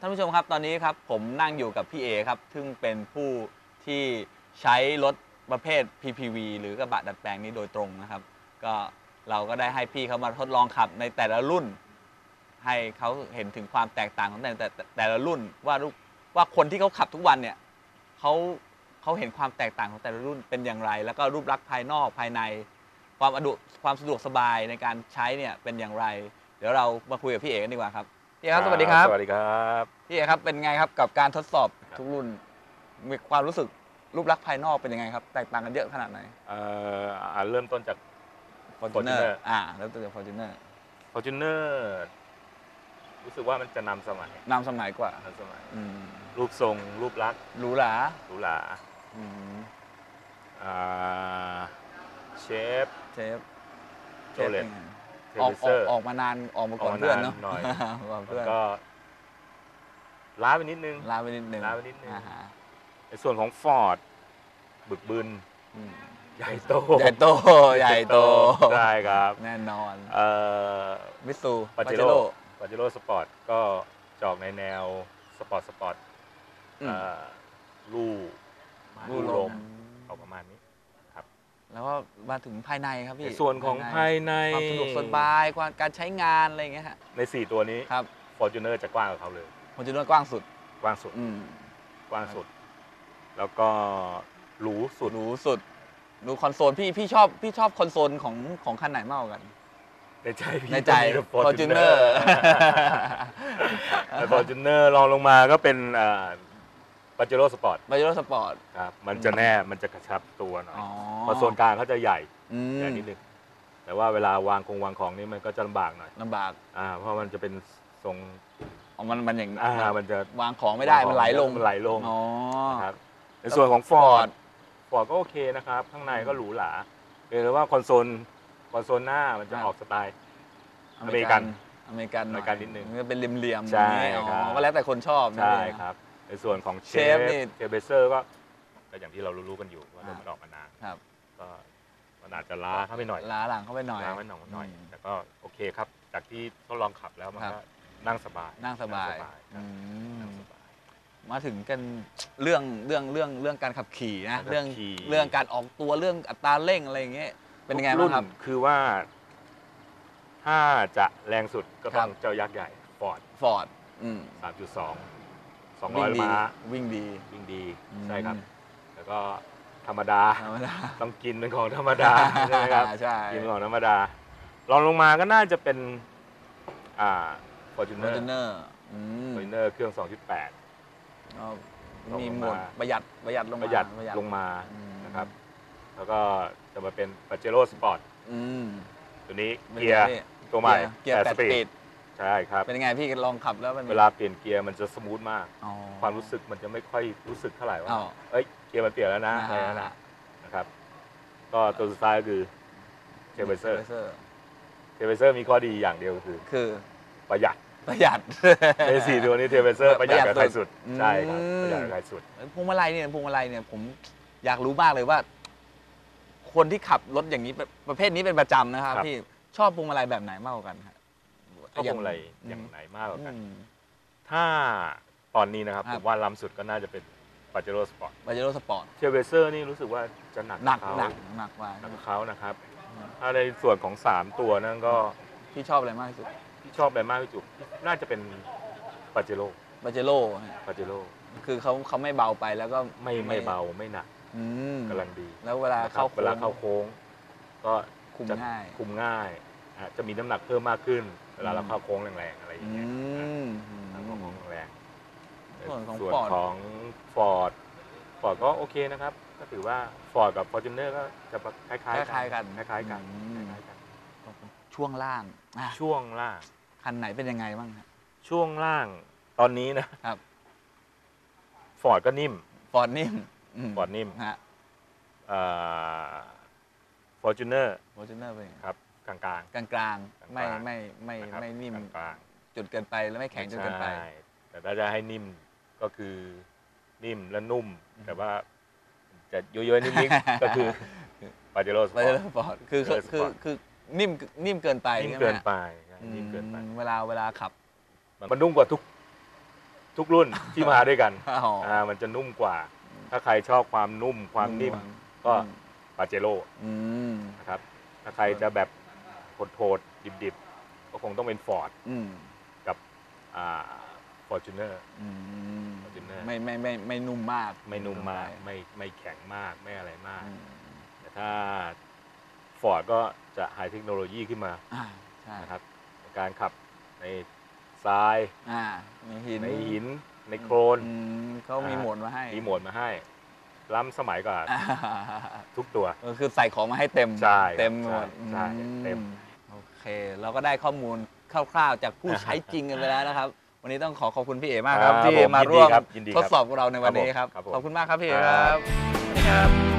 ท่านผู้ชมครับตอนนี้ครับผมนั่งอยู่กับพี่เอครับซึ่งเป็นผู้ที่ใช้รถประเภท PPV หรือกระบะดัดแปลงนี้โดยตรงนะครับ ก็เราก็ได้ให้พี่เขามาทดลองขับในแต่ละรุ่น ให้เขาเห็นถึงความแตกต่างของแต่แต่แต่ละรุ่นว่ารูปว่าคนที่เขาขับทุกวันเนี่ยเขาเขาเห็นความแตกต่างของแต่ละรุ่นเป็นอย่างไร แล้วก็รูปลักษณ์ภายนอกภายใน ความอดุความสะดวกสบายในการใช้เนี่ยเป็นอย่างไร เดี๋ยวเรามาคุยกับพี่เอกกันดีกว่าครับ พี่เอกครับสวัสดีครับ สวัสดีครับพี่เอกครับเป็นไงครับกับการทดสอบทุกรุ่น มีความรู้สึกรูปลักษณ์ภายนอกเป็นยังไงครับ แตกต่างกันเยอะขนาดไหนเอ่ออ่าเริ่มต้นจาก Fortuner Fortuner อ่าแล้วตัวจาก Fortuner Fortuner รู้สึกว่ามันจะนำสมัยนำสมัยกว่านำสมัย อืมรูปทรงรูปลักษณ์หรูหราหรูหราอืมอ่าเชฟเชฟโจเลต ป็นไงเท ออกลิอเซออกร์ออกมานานออกมาก่อนออกมาเพื่อนนานเนาะหน่อยก่อนมัเพื่อนนก็ล้าไปนิดนึงลาไปนิดนึงลาไปนิดนึงอ่าฮะในส่วนของ Ford บึกบึนอืมใหญ่โตใหญ่โตใหญ่โตใช่ครับ แน่นอนเอ่อมิสูปาเจโร่ปาเจโร่สปอร์ตก็จอกในแนวสปอร์ตสปอร์ตอืมเอ่อลู่ลู่ลู่ลลมมเอาประมาณนี้ แล้วก็มาถึงภายในครับในพี่ส่วนของภายในความสะดวกสบายความการใช้งานอะไรอย่างเงี้ยฮะใน 4 ตัวนี้ครับ Fortuner จะกว้างกว่าเขาเลยผมจะนวดกว้างสุดกว้างสุดอืมกว้างสุด แล้วก็หรูสุดหรูสุดดูคอนโซลพี่พี่ชอบพี่ชอบคอนโซลของของคันไหนมากกว่ากัน ในใจพี่ในใจก็มี Fortuner แต่ Fortuner ลองลงมาก็เป็น ปาเจโร่สปอร์ตบาโยสปอร์ต ครับมันจะแน่มันจะกระชับตัวหน่อยอ๋อ เพราะโซนกลางเขาจะใหญ่อืมใหญ่นิดนึงแต่ว่าเวลาวางคงวางของนี่มันก็จะลำบากหน่อยลำบากอ่าเพราะมันจะเป็นทรงอ๋อมันมันอย่างอ่ามันจะวางของไม่ได้มันไหลลงมันไหลลงอ๋อนะครับในส่วนของ Ford Ford ก็โอเคนะครับ ข้างในก็หรูหราเพียงแต่ว่าคอนโซลคอนโซลหน้ามันจะครับออกสไตล์ อเมริกันอเมริกันหอเมริกันนิดนึงมัก็เป็นเหลี่ยมๆใช่อย่างนี้ครับอ๋อก็แล้วแต่คนชอบนะใช่พี่นะครับ ในส่วนของเชเชฟฟนี่เทเบเซอร์ก็ก็อย่างที่เรารู้ๆกันอยู่ว่าอ่ามันออกมานานครับก็มันอาจจะล้าเข้าไปหน่อยล้าหลังเข้าไปหน่อย ล้าไว้หน่อยหน่อยมแต่ก็โอเคครับ จากที่ทดลองขับแล้วมันครับ ก็นั่งสบายนั่งสบายครัอืบมนั่งสบาย มาถึงกันเรื่องเรื่องเรื่องเรื่องการขับขี่นะการขับเรื่องขี่ เรื่องการออกตัวเรื่องอัตราเร่งอะไรอย่างเงี้ยเป็นยังไงบ้างครับทุกนคือว่า ถ้าจะแรงสุดก็ต้องครับ เจ้ายักษ์ใหญ่ฟอร์ดฟอร์ดอืม 3.2 วิ่ง200ดีม้าวิ่งดี วิ่งดีอืม ใช่ครับ แล้วก็ธรรมดาธรรมดาต้องกินเป็นของธรรมดาใช่ไหมครับ ใช่ กินเป็นของธรรมดาลองลงมาก็น่าจะเป็น อ่าฟอร์จู Fortuner เนอร์อืม Fortuner เครื่อง 2.8 ก็ลงมีมาโหมดประหยัดประหยัดลงปมาระหยัดลงมาอืมนะครับ แล้วก็จะมาเป็น Pajero Sport อืมตัวนี้ป็นเกียร์ไงพี่ตัวใหม่เกียร์แปดสปีปีดด ใช่ครับ เป็นยังไงพี่ลองขับแล้วมันเวลาเปลี่ยนเกียร์มันจะสมูทมาก อ๋อ ความรู้สึกมันจะไม่ค่อยรู้สึกเท่าไหร่ว่า อ้าวเอ้ย เกียร์มันเปลี่ยนแล้วนะอ่า อะไรนั่นนะนะครับ ก็ตัวสุดท้ายก็คือเทเบเซอร์เซอร์ เทเบเซอร์มีข้อดีอย่างเดียวคือ คือประหยัดประหยัด ในสี่ตัวนี้เทเบเซอร์ประหยัดกับใครสุดอืมใช่ครับประหยัดกับใครสุดพวงมาลัยเนี่ยพวงมาลัยเนี่ยผมอยากรู้มากเลยว่า คนที่ขับรถอย่างนี้ประประเภทนี้เป็นประจำนะครับครับ พี่ชอบพวงมาลัยแบบไหนมากกว่ากันครับ ชอบพวงมาลัยอย่างไหนมากกว่ากันอืมถ้าตอนนี้นะครับครัผบมว่าล้ำสุดก็น่าจะเป็นปาเจโร่สปอร์ตบาเจโร่สปอร์ตเทเบเซอร์นี่รู้สึกว่าจะหนักหนักเขาหนักหนักกว่าหนักกว่าเขานะครับอืมถ้าในส่วนของ 3 ตัวนั่นก็พี่ชอบอะไรมากที่สุดที่ชอบอะไรมากที่สุดน่าจะเป็นปาเจโร่บาเจโร่ปาเจโร่คือเขาเขาไม่เบาไปแล้วก็ไม่ไม่เบาไม่หนักอืมกำลังดีแล้วเวลานะครับเข้าเวลาเข้าโค้งโค้งก็คุมจะง่าย คุมง่ายอะจะมีน้ำหนักเพิ่มมากขึ้น เวลาเราอืมเข้าโค้งแรงๆอะไรออืย่างเงี้ยมเข้าโค้งแรงส่วนของส่วน Ford ของฟอร์ดฟอร์ดก็โอเคนะครับ ก็ถือว่าฟอร์ดกับฟอร์จูเนอร์ก็จะคล้ายๆคล้ายๆกันคล้ายๆกันอืมคล้ายๆกันช่วงล่างอะช่วงล่างคันไหนเป็นยังไงบ้างครับช่วงล่างตอนนี้นะครับฟอร์ดก็นิ่มฟอร์ดนิ่มฟอร์ดนิ่มฮะฟอร์จูเนอร์ฟอร์จูเนอร์เป็นยังไงครับ กลาง กลางกลางๆไม่กลางๆไม่ไม่ๆนะครับไม่นิ่มกลางจุดเกินไปแล้วไม่ๆแข็งจนเกินไป ใช่แต่ถ้าจะให้นิ่มก็คือนิ่มและนุ่ม อืมแต่ว่าจะเยอะๆนิดๆก็คือปาเจโร่สปบาอเจร์โร่ฟอร์ดคือคือ Bajero คือ Sport คือนิ่มนิ่มเกินไปนิ่มใช่ไหเกินฮะไปใช่นิ่มเกินไป อืมเวลาเวลาขับมันนุ่มกว่าทุกทุกรุ่นที่มาด้วยกันอ๋อออ่ามันจะนุ่มกว่า ถ้าใครชอบความนุ่มความนิ่ม ก็ปาเจโร่อืม นะครับ ถ้าใครจะแบบ โหดๆดิบๆ ก็คงต้องเป็นฟอร์ดอืมกับอ่าฟอร์จูเนอร์อืม Fortuner ไม่ไม่ไม่ไม่นุ่มมาก ไม่นุ่มมากเกินไปไม่ไม่แข็งมากไม่อะไรมากอืมแต่ถ้าฟอร์ดก็จะไฮเทคโนโลยีขึ้นมาอ่าใช่นะครับในการขับในทรายอ่าในหินในหินในโคลนอืมเขามีโหมดมาให้ มีโหมดมาให้ ล้ำสมัยกว่าอ่าทุกตัว ก็คือใส่ของมาให้เต็มใช่เต็มหมดใช่ใช่อืเต็มโอ เคเราก็ได้ข้อมูลคร่าวๆ จากผู้ใช้จริงกันไปแล้วนะครับ วันนี้ต้องขอขอบคุณพี่เอ๋มากครับครับที่ผมมายินดีร่วมครับยินดีทครัดบสอบกับเราในวันนี้ครับครับผมขอบคุณมากครับพี่เอ๋คครัรับบสวัสดีครับ